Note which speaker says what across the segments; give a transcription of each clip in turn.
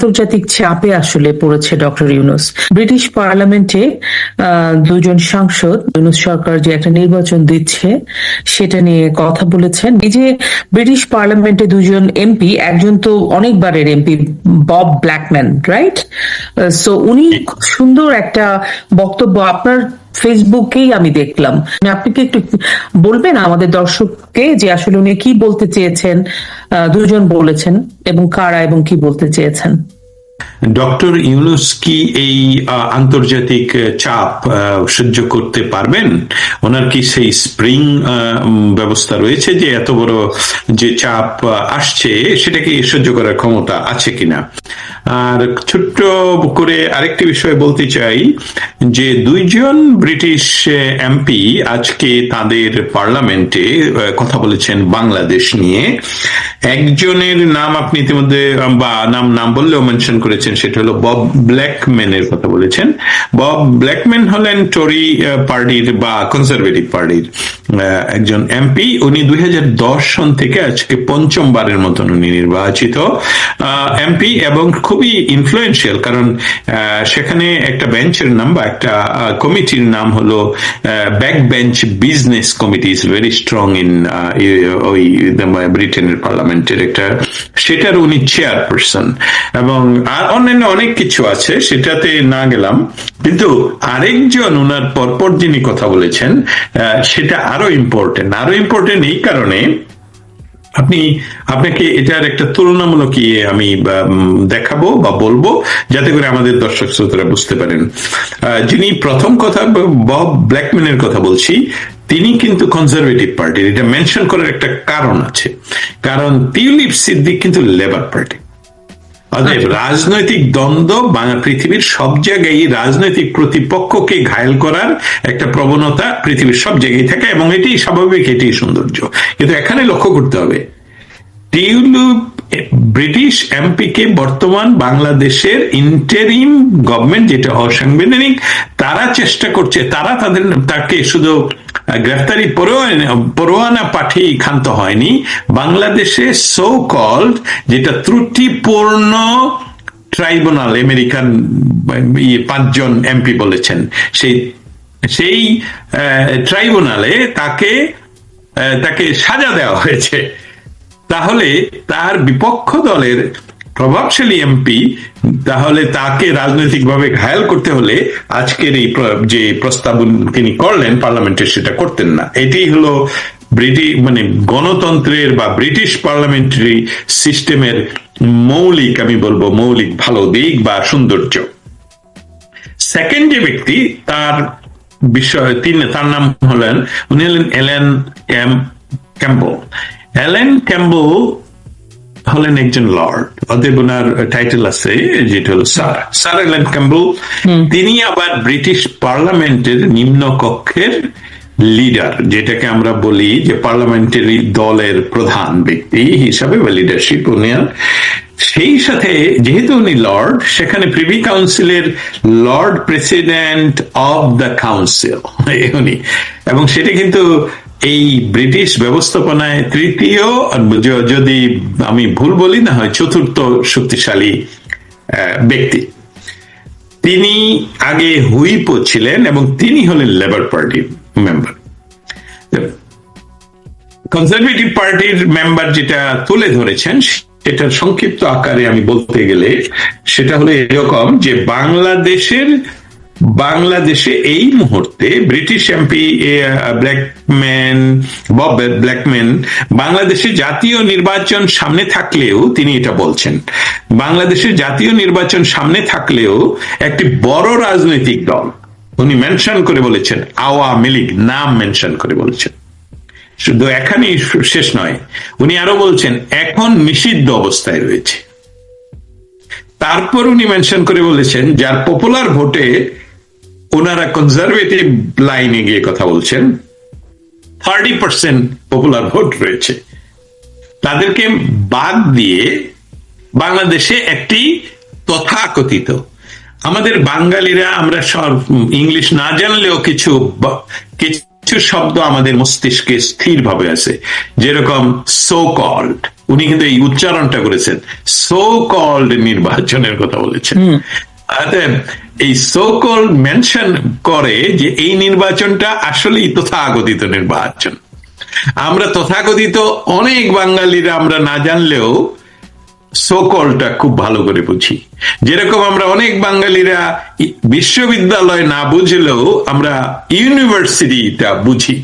Speaker 1: আন্তর্জাতিক চাপে আসলে পড়েছে ডক্টর ইউনুস। ব্রিটিশ পার্লামেন্টে দুজন সাংসদ ইউনুস সরকার যে একটা নির্বাচন দিচ্ছে সেটা নিয়ে কথা বলেছেন। এই যে ব্রিটিশ পার্লামেন্টে দুজন এমপি একজন তো অনেকবারের MP Bob Blackman right? So উনি সুন্দর একটা বক্তব্য আপনার ফেসবুকেই আমি দেখলাম। আপনি কি একটু বলবেন আমাদের দর্শককে যে আসলে উনি কি বলতে চেয়েছেন দুজন বলেছেন এবং কারা এবং কি বলতে চেয়েছেন?
Speaker 2: ডক্টর ইউনুস কি এই আন্তর্জাতিক চাপ সহ্য করতে পারবেন? ওনার কি সেই স্প্রিং ব্যবস্থা রয়েছে যে এত বড় যে চাপ আসছে সেটাকে সহ্য করার ক্ষমতা আছে কিনা? আর ছোট্ট করে আরেকটি বিষয় বলতে চাই যে দুইজন ব্রিটিশ এমপি আজকে তাদের পার্লামেন্টে কথা বলেছেন বাংলাদেশ নিয়ে। একজনের নাম আপনি ইতিমধ্যে, বা নাম নাম বললেও মেনশন করেছেন সেটা হলো বব ব্ল্যাকম্যানের কথা বলেছেন। বব ব্ল্যাকম্যান হলেন টরি পার্টির বা কনজারভেটিভ পার্টির একজন এমপি। উনি দুই সন থেকে আজকে পঞ্চমবারের মতন উনি নির্বাচিত এমপি এবং খুবই ইনফ্লুয়েন্সিয়াল কারণ সেখানে একটা বেঞ্চের নাম বা একটা কমিটির নাম হলো back bench business committee is very strong in ওই, ব্রিটেনের পার্লামেন্টের একটা, সেটার উনি চেয়ারপারসন এবং আর অন্যান্য অনেক কিছু আছে, সেটাতে না গেলাম। কিন্তু আরেকজন ওনার পরপর যিনি কথা বলেছেন সেটা আরও ইম্পর্টেন্ট আরও ইম্পর্টেন্ট এই কারণে আপনি, আপনাকে এটার একটা তুলনামূলক ইয়ে আমি দেখাবো বা বলব, যাতে করে আমাদের দর্শক শ্রোতারা বুঝতে পারেন। যিনি প্রথম কথা বব ব্ল্যাকম্যানের কথা বলছি, তিনি কিন্তু কনজারভেটিভ পার্টির এটা মেনশন করার একটা কারণ আছে। কারণ টিউলিপ সিদ্দিক কিন্তু লেবার পার্টি অতএব রাজনৈতিক দ্বন্দ্ব বাংলা পৃথিবীর সব জায়গায় রাজনৈতিক প্রতিপক্ষকে ঘায়ল করার একটা প্রবণতা পৃথিবীর সব জায়গায় থাকে এবং এটি স্বাভাবিক এটি সৌন্দর্য। কিন্তু এখানে লক্ষ্য করতে হবে টিউলিপ ব্রিটিশ এমপি কে বর্তমান বাংলাদেশের ইন্টারিম গভর্নমেন্ট যেটা অসাংবিধানিক তারা চেষ্টা করছে তারা তাদের তাকে শুধু গ্রেফতারি পরোয়ানা- পাঠিয়ে ক্ষান্ত হয়নি। বাংলাদেশে সো কল্ড যেটা ত্রুটিপূর্ণ ট্রাইব্যুনাল, আমেরিকান ইয়ে পাঁচজন এমপি বলেছেন। সেই সেই ট্রাইব্যুনালে তাকে তাকে সাজা দেওয়া হয়েছে। তাহলে তার বিপক্ষ দলের প্রভাবশালী এমপি তাহলে তাকে রাজনৈতিকভাবে ঘায়াল করতে হলে আজকের এই যে প্রস্তাবন তিনি করলেন, পার্লামেন্টে সেটা করতেন না। এটাই হলো ব্রিটিশ মানে গণতন্ত্রের বা ব্রিটিশ পার্লামেন্টারি সিস্টেমের মৌলিক, আমি বলব মৌলিক ভালো দিক বা সৌন্দর্য। সেকেন্ড যে ব্যক্তি, তার বিষয় তিনি তার নাম হলেন উনি হলেন এলেন এম এলেন ক্যাম্বল হলেন একজন লর্ড অতএব ওনার টাইটেল আছে যেটা হলো স্যার স্যার এলেন ক্যাম্বল তিনি আবার ব্রিটিশ পার্লামেন্টের নিম্ন কক্ষের লিডার যেটাকে আমরা বলি যে পার্লামেন্টারি দলের প্রধান ব্যক্তি হিসাবে বা লিডারশিপ উনি সেই সাথে যেহেতু উনি লর্ড সেখানে প্রিভি কাউন্সিলের lord president of the council উনি। এবং সেটা কিন্তু এই ব্রিটিশ ব্যবস্থাপনায় তৃতীয় যদি আমি ভুল বলি, না হয় চতুর্থ শক্তিশালী ব্যক্তি। তিনি আগে হুইপও ছিলেন এবং তিনি হলেন লেবার পার্টির মেম্বার। কনজারভেটিভ পার্টির মেম্বার যেটা তুলে ধরেছেন, সেটার সংক্ষিপ্ত আকারে আমি বলতে গেলে, সেটা হলো এরকম যে বাংলাদেশের বাংলাদেশে এই মুহূর্তে British MP Blackman Bob Blackman বাংলাদেশে জাতীয় নির্বাচন সামনে থাকলেও তিনি এটা বলছেন। বাংলাদেশের জাতীয় নির্বাচন সামনে থাকলেও একটি বড় রাজনৈতিক দল, উনি মেনশন করে বলেছেন, আওয়ামী লীগ, নাম মেনশন করে বলেছেন। শুধু এখানেই শেষ নয়, উনি আরও বলছেন, এখন নিষিদ্ধ অবস্থায় রয়েছে। তারপর উনি মেনশন করে বলেছেন, যার পপুলার ভোটে ওনারা কনজারভেটিভ লাইনে গিয়ে কথা বলছেন। থার্টি পার্সেন্ট পপুলার ভোট রয়েছে। তাদেরকে বাদ দিয়ে বাংলাদেশে একটি তথাকথিত আমাদের বাঙালিরা আমরা সব ইংলিশ না জানলেও কিছু কিছু শব্দ আমাদের মস্তিষ্কে স্থিরভাবে আছে যেরকম সো কল্ড উনি কিন্তু এই উচ্চারণটা করেছেন সো কল্ড নির্বাচনের কথা বলেছেন। এই সোকল মেনশন করে যে এই নির্বাচনটা আসলেই তথাগতিত নির্বাচন। আমরা তথাকথিত অনেক বাঙালিরা আমরা না জানলেও সোকলটা খুব ভালো করে বুঝি। যেরকম আমরা অনেক বাঙালিরা বিশ্ববিদ্যালয় না বুঝলেও আমরা ইউনিভার্সিটিটা বুঝি।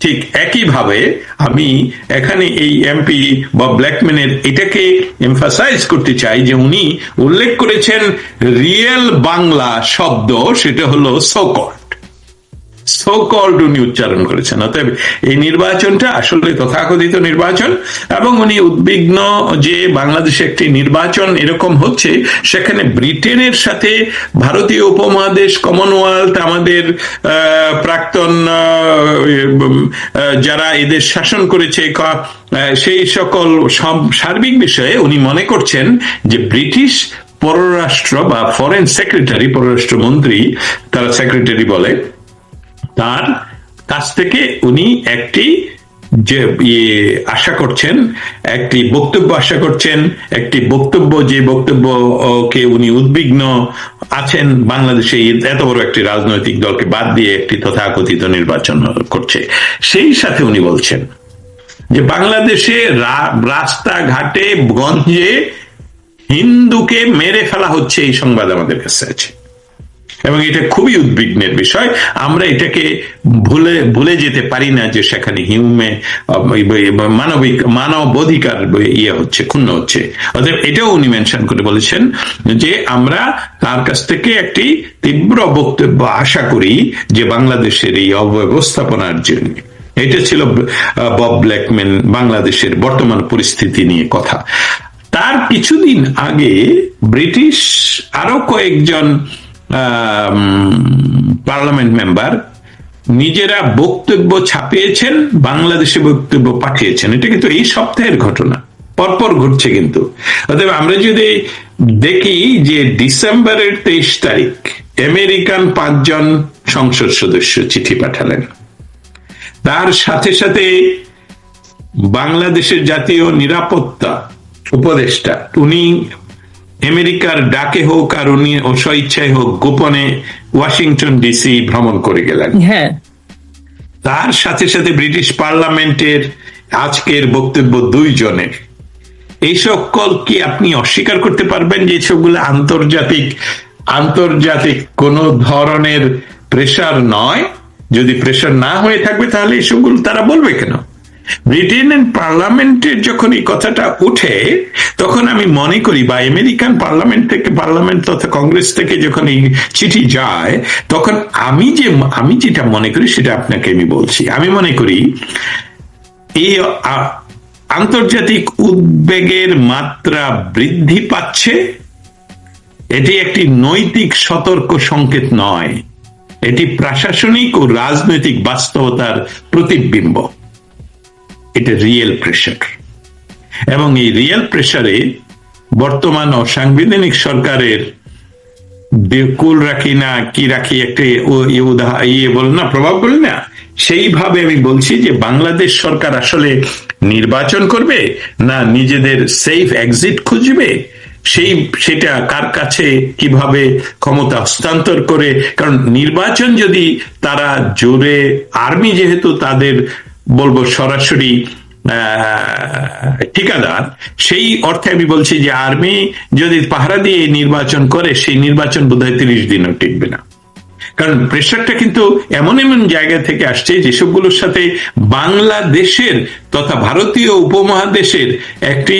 Speaker 2: ঠিক একইভাবে আমি এখানে এই এমপি বা ব্ল্যাকম্যানের এটাকে এমফাসাইজ করতে চাই যে উনি উল্লেখ করেছেন রিয়েল বাংলা শব্দ, সেটা হলো সোকল্ড উনি উচ্চারণ করেছেন। অতএব এই নির্বাচনটা আসলে তথাকথিত নির্বাচন এবং উনি উদ্বিগ্ন যে বাংলাদেশে একটি নির্বাচন এরকম হচ্ছে, সেখানে ব্রিটেনের সাথে ভারতীয় উপমহাদেশ কমনওয়েলথ আমাদের প্রাক্তন যারা এদের শাসন করেছে সেই সকল সার্বিক বিষয়ে উনি মনে করছেন যে ব্রিটিশ পররাষ্ট্র বা ফরেন সেক্রেটারি পররাষ্ট্রমন্ত্রী, তারা সেক্রেটারি বলে তার কাছ থেকে উনি একটি যে ইয়ে আশা করছেন, একটি বক্তব্য আশা করছেন, একটি বক্তব্য, যে বক্তব্য কে উনি উদ্বিগ্ন আছেন, বাংলাদেশে এত বড় একটি রাজনৈতিক দলকে বাদ দিয়ে একটি তথাকথিত নির্বাচন করছে। সেই সাথে উনি বলছেন যে বাংলাদেশে রাস্তাঘাটে গঞ্জে হিন্দুকে মেরে ফেলা হচ্ছে এই সংবাদ আমাদের কাছে আছে। এবং এটা খুবই উদ্বিগ্নের বিষয়। আমরা এটাকে ভুলে ভুলে যেতে পারি না যে সেখানে হিউমে মানবিক মানব অধিকার ইয়ে হচ্ছে, ক্ষুণ্ণ হচ্ছে। অতএব এটাও উনি মেনশন করে বলেছেন যে আমরা তার কাছ থেকে একটি তীব্র বক্তব্য আশা করি যে বাংলাদেশের এই অব্যবস্থাপনার জন্য। এটা ছিল বব ব্ল্যাকম্যান বাংলাদেশের বর্তমান পরিস্থিতি নিয়ে কথা। তার কিছুদিন আগে ব্রিটিশ আরও কয়েকজন পার্লামেন্ট মেম্বার, নিজেরা বক্তব্য ছাপিয়েছেন, বাংলাদেশে বক্তব্য পাঠিয়েছেন। এটা কিন্তু এই সপ্তাহের ঘটনা। পরপর ঘটছে কিন্তু। অতএব আমরা যদি দেখি যে ডিসেম্বরের তেইশ তারিখ আমেরিকান পাঁচজন সংসদ সদস্য চিঠি পাঠালেন। তার সাথে সাথে বাংলাদেশের জাতীয় নিরাপত্তা উপদেষ্টা, উনি আমেরিকার ডাকে হোক আর উনি স্বইচ্ছায় হোক গোপনে ওয়াশিংটন ডিসি ভ্রমণ করে গেলেন।
Speaker 1: হ্যাঁ।
Speaker 2: তার সাথে সাথে ব্রিটিশ পার্লামেন্টের আজকের বক্তব্য দুইজনের। এই সকল কি আপনি অস্বীকার করতে পারবেন যে সবগুলো আন্তর্জাতিক আন্তর্জাতিক কোন ধরনের প্রেশার নয়? যদি প্রেশার না হয়ে থাকবে তাহলে এসবগুলো তারা বলবে কেন? ব্রিটেনের পার্লামেন্টের যখন এই কথাটা উঠে, তখন আমি মনে করি বা আমেরিকান পার্লামেন্ট থেকে, পার্লামেন্ট তথা কংগ্রেস থেকে যখন এই চিঠি যায়, তখন আমি যে, আমি যেটা মনে করি সেটা আপনাকে আমি বলছি। আমি মনে করি এই আন্তর্জাতিক উদ্বেগের মাত্রা বৃদ্ধি পাচ্ছে, এটি একটি নৈতিক সতর্ক সংকেত নয়। এটি প্রশাসনিক ও রাজনৈতিক বাস্তবতার প্রতিবিম্ব। এটা রিয়েল প্রেশার এবং এই রিয়েল প্রেশারে বর্তমান অসাংবিধানিক সরকারের কুল রাখি না, কি রাখি একটা ইয়ে বল না, প্রভাব বল না, সেইভাবে আমি বলছি যে বাংলাদেশ সরকার আসলে নির্বাচন করবে না নিজেদের সেফ এক্সিট খুঁজবে? সেই, সেটা কার কাছে, কীভাবে ক্ষমতা হস্তান্তর করে? কারণ নির্বাচন যদি তারা জোরে আর্মি যেহেতু তাদের বলব সরাসরি ঠিকাদার। সেই অর্থে আমি বলছি যে আর্মি যদি পাহারা দিয়ে নির্বাচন করে, সেই নির্বাচন বোধহয় তিরিশ দিনও টিকবে না। কারণ প্রেশারটা কিন্তু এমন এমন জায়গা থেকে আসছে, যেসবগুলোর সাথে বাংলাদেশের তথা ভারতীয় উপমহাদেশের একটি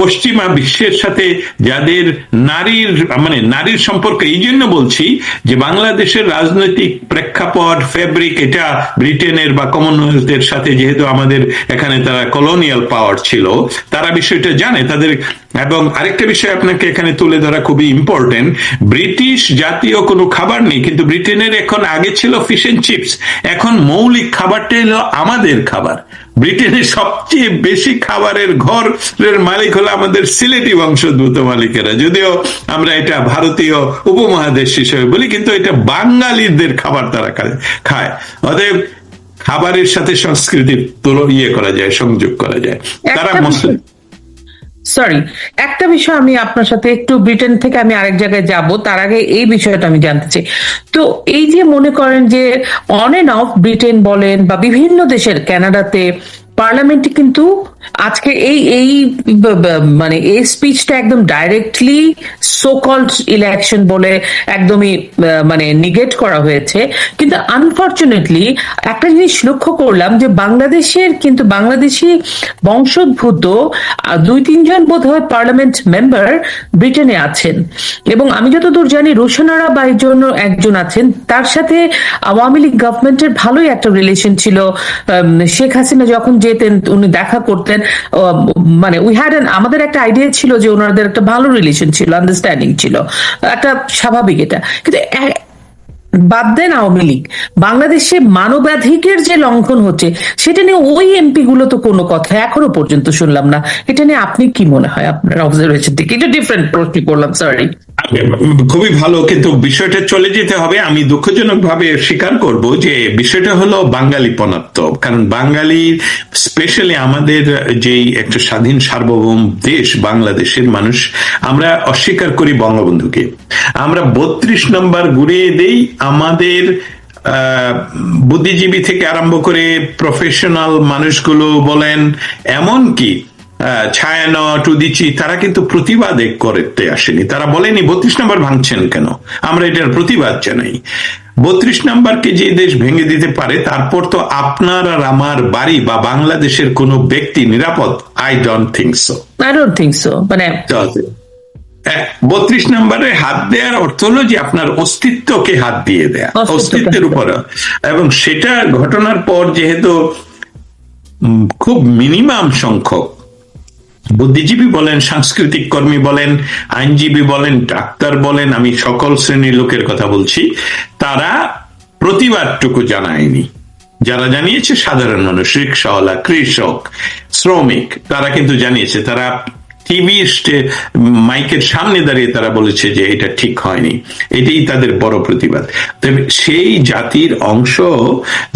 Speaker 2: পশ্চিমা বিশ্বের সাথে যাদের নারীর মানে নারীর সম্পর্কে, এই জন্য বলছি যে বাংলাদেশের রাজনৈতিক প্রেক্ষাপট ফেব্রিক এটা ব্রিটেনের বা কমনওয়েলথের সাথে যেহেতু আমাদের এখানে তারা কলোনিয়াল পাওয়ার ছিল, তারা বিষয়টা জানে। তাদের, এবং আরেকটা বিষয় আপনাকে এখানে তুলে ধরা খুবই ইম্পর্টেন্ট ব্রিটিশ জাতীয় কোনো খাবার নেই, কিন্তু ব্রিটেনের এখন আগে ছিল ফিশ এন্ড চিপস এখন মৌলিক খাবারটা আমাদের খাবার। ব্রিটেনের সবচেয়ে বেশি খাবারের ঘরের মালিক হলো আমাদের সিলেটি বংশোদ্ভূত মালিকেরা। যদিও আমরা এটা ভারতীয় উপমহাদেশ হিসেবে বলি কিন্তু এটা বাঙালিদের খাবার তারা খায়- খায়। অতএব খাবারের সাথে সংস্কৃতির তুলো ইয়ে করা যায় সংযোগ করা যায়। তারা মুসলিম।
Speaker 1: সরি একটা বিষয় আমি আপনার সাথে একটু ব্রিটেন থেকে আমি আরেক জায়গায় যাব, তার আগে এই বিষয়টা আমি জানতে চাই। তো এই যে মনে করেন যে অন এন্ড অফ ব্রিটেন বলেন বা বিভিন্ন দেশের কানাডাতে পার্লামেন্টে কিন্তু আজকে এই এই, ব- ব- মানে এই স্পিচটা একদম ডাইরেক্টলি সো কল্ড ইলেকশন বলে একদমই মানে নিগেট করা হয়েছে। কিন্তু আনফর্চুনেটলি একটা জিনিস লক্ষ্য করলাম যে বাংলাদেশের কিন্তু বাংলাদেশি বংশোদ্ভূত দুই, তিনজন বোধ হয় পার্লামেন্ট মেম্বার ব্রিটেনে আছেন। এবং আমি যতদূর জানি রোশনারা বাইর জন্য একজন আছেন, তার সাথে আওয়ামী লীগ গভর্নমেন্টের ভালোই একটা রিলেশন ছিল। শেখ হাসিনা যখন যেতেন, উনি দেখা করতেন। আহ, মানে উই হ্যাড আমাদের একটা আইডিয়া ছিল যে ওনাদের একটা ভালো রিলেশন ছিল আন্ডারস্ট্যান্ডিং ছিল একটা স্বাভাবিক এটা। কিন্তু বাদ দেন আওয়ামী লীগ বাংলাদেশে মানবাধিকের যে লঙ্ঘন হচ্ছে সেটা নিয়ে ওই এমপি গুলো তো কোনো কথা এখনও পর্যন্ত শুনলাম না। এটা নিয়ে আপনি কি মনে হয় আপনার অবজারভেশন থেকে? এটা ডিফারেন্ট প্রশ্ন করলাম সরি
Speaker 2: খুবই ভালো, কিন্তু বিষয়টা চলে যেতে হবে। আমি দুঃখজনক ভাবে স্বীকার করব যে বিষয়টা হলো বাঙালি পনাত্ম কারণ বাঙালি স্পেশালি আমাদের যেই একটা স্বাধীন সার্বভৌম দেশ, বাংলাদেশের মানুষ, আমরা অস্বীকার করি বঙ্গবন্ধুকে। আমরা বত্রিশ নম্বর ঘুরিয়ে দেই আমাদের বুদ্ধিজীবী থেকে আরম্ভ করে প্রফেশনাল মানুষগুলো বলেন এমন কি ছায়ানট উদিচি তারা কিন্তু প্রতিবাদ করতে আসেনি। তারা বলেনি বত্রিশ নম্বর ভাঙছেন কেন? আমরা এটার প্রতিবাদ জানাই। বত্রিশ নম্বরকে যে দেশ ভেঙে দিতে পারে তারপর তো আপনার আর আমার বাড়ি বা বাংলাদেশের কোনো ব্যক্তি নিরাপদ? I don't think so
Speaker 1: I don't think so মানে
Speaker 2: বত্রিশ নম্বরে হাত দেওয়ার অর্থ হলো যে আপনার অস্তিত্বকে হাত দিয়ে দেয়া অস্তিত্বের উপর। এবং সেটা ঘটনার পর যেহেতু খুব মিনিমাম সংখ্যক বুদ্ধিজীবী বলেন, সাংস্কৃতিক কর্মী বলেন, আইনজীবী বলেন, ডাক্তার বলেন, আমি সকল শ্রেণির লোকের কথা বলছি, তারা প্রতিবাদটুকু জানায়নি। যারা জানিয়েছে, সাধারণ মানুষ, রিক্সাওয়ালা, কৃষক, শ্রমিক, তারা কিন্তু জানিয়েছে, তারা টিভি মাইকের সামনে দাঁড়িয়ে তারা বলেছে যে এটা ঠিক হয়নি। এটাই তাদের বড় প্রতিবাদ। তবে সেই জাতির অংশ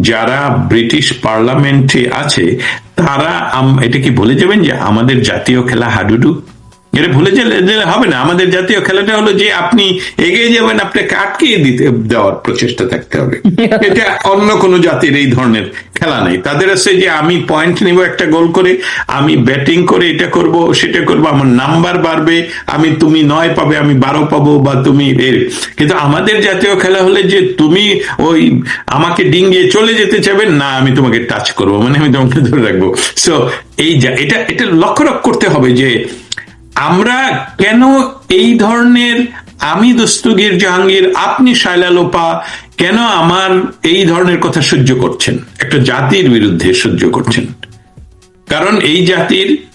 Speaker 2: যারা ব্রিটিশ পার্লামেন্টে আছে, তারা এটা কি বলে যাবেন যে আমাদের জাতীয় খেলা হাডুডু? এটা ভুলে গেলে গেলে হবে না। আমাদের জাতীয় খেলাটা হলো যে আপনি এগিয়ে যাবেন আপনাকে আটকে দিতে দেওয়ার প্রচেষ্টা থাকতে হবে। এটা অন্য কোনো জাতির এই ধরনের খেলা নেই। তাদের আছে যে আমি পয়েন্ট নিব একটা গোল করে আমি ব্যাটিং করে এটা করব সেটা করব আমার নাম্বার বাড়বে আমি তুমি নয় পাবে আমি বারো পাবো বা তুমি এর। কিন্তু আমাদের জাতীয় খেলা হলে যে তুমি ওই আমাকে ডিঙ্গিয়ে চলে যেতে চাবেন না আমি তোমাকে টাচ করব মানে আমি তোমাকে ধরে রাখব। সো এই যা- এটা এটা লক্ষ্য রাখ করতে হবে যে আমরা কেন এই ধরনের আমি দস্তগীর জাহাঙ্গীর, আপনি শাইলালোপা কেন আমার এই ধরনের কথা সহ্য করছেন? একটা জাতির বিরুদ্ধে সহ্য করছেন। কারণ এই জাতির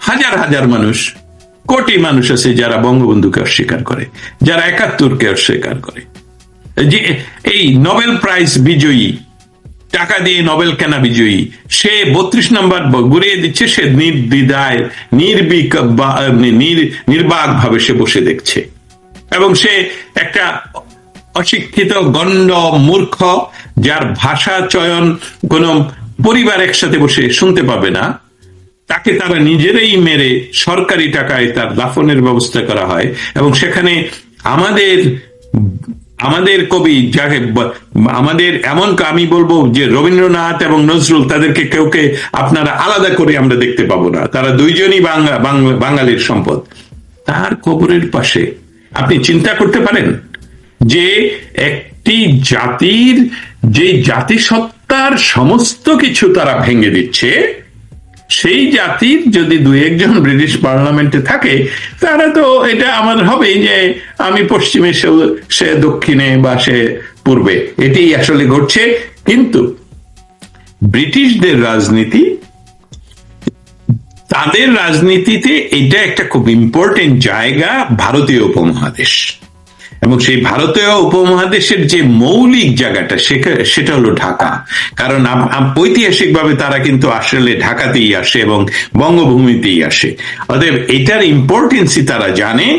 Speaker 2: হাজার হাজার মানুষ, কোটি মানুষ আছে যারা বঙ্গবন্ধুকে অস্বীকার করে, যারা একাত্তরকে অস্বীকার করে। যে, এই নোবেল প্রাইজ বিজয়ী টাকা দিয়ে নোবেল কেনা বিজয়ী। সে বত্রিশ নম্বর ঘুরিয়ে দিচ্ছে, সে নির্দ্বিধায়, নির্বিক নির্বাক ভাবে সে বসে দেখছে। এবং সে একটা অশিক্ষিত গণ্ড মূর্খ, যার ভাষা চয়ন কোন পরিবার একসাথে বসে শুনতে পাবে না। তাকে তারা নিজেরাই মেরে সরকারি টাকায় তার দাফনের ব্যবস্থা করা হয়। এবং সেখানে আমাদের আমাদের কবি যাকে আমাদের এমন আমি বলব যে রবীন্দ্রনাথ এবং নজরুল তাদেরকে কেউকে আপনারা আলাদা করে আমরা দেখতে পাবো না। তারা দুইজনই বাঙালির সম্পদ। তার কবরের পাশে আপনি চিন্তা করতে পারেন যে একটি জাতির, যে জাতিসত্তার সমস্ত কিছু তারা ভেঙে দিচ্ছে সেই জাতির যদি দুই একজন ব্রিটিশ পার্লামেন্টে থাকে, তারা তো এটা আমার হবেই যে আমি পশ্চিমে, সে দক্ষিণে বা সে পূর্বে। এটি আসলে ঘটছে। কিন্তু ব্রিটিশদের রাজনীতি, তাদের রাজনীতিতে এটা একটা খুব ইম্পর্টেন্ট জায়গা ভারতীয় উপমহাদেশ। এবং সেই ভারতীয় উপমহাদেশের যে মৌলিক জায়গাটা সেটা- হলো ঢাকা। কারণ ঐতিহাসিকভাবে তারা কিন্তু আসলে ঢাকাতেই আসে এবং বঙ্গভূমিতেই আসে। অতএব এটার ইম্পর্টেন্সই তারা জানে।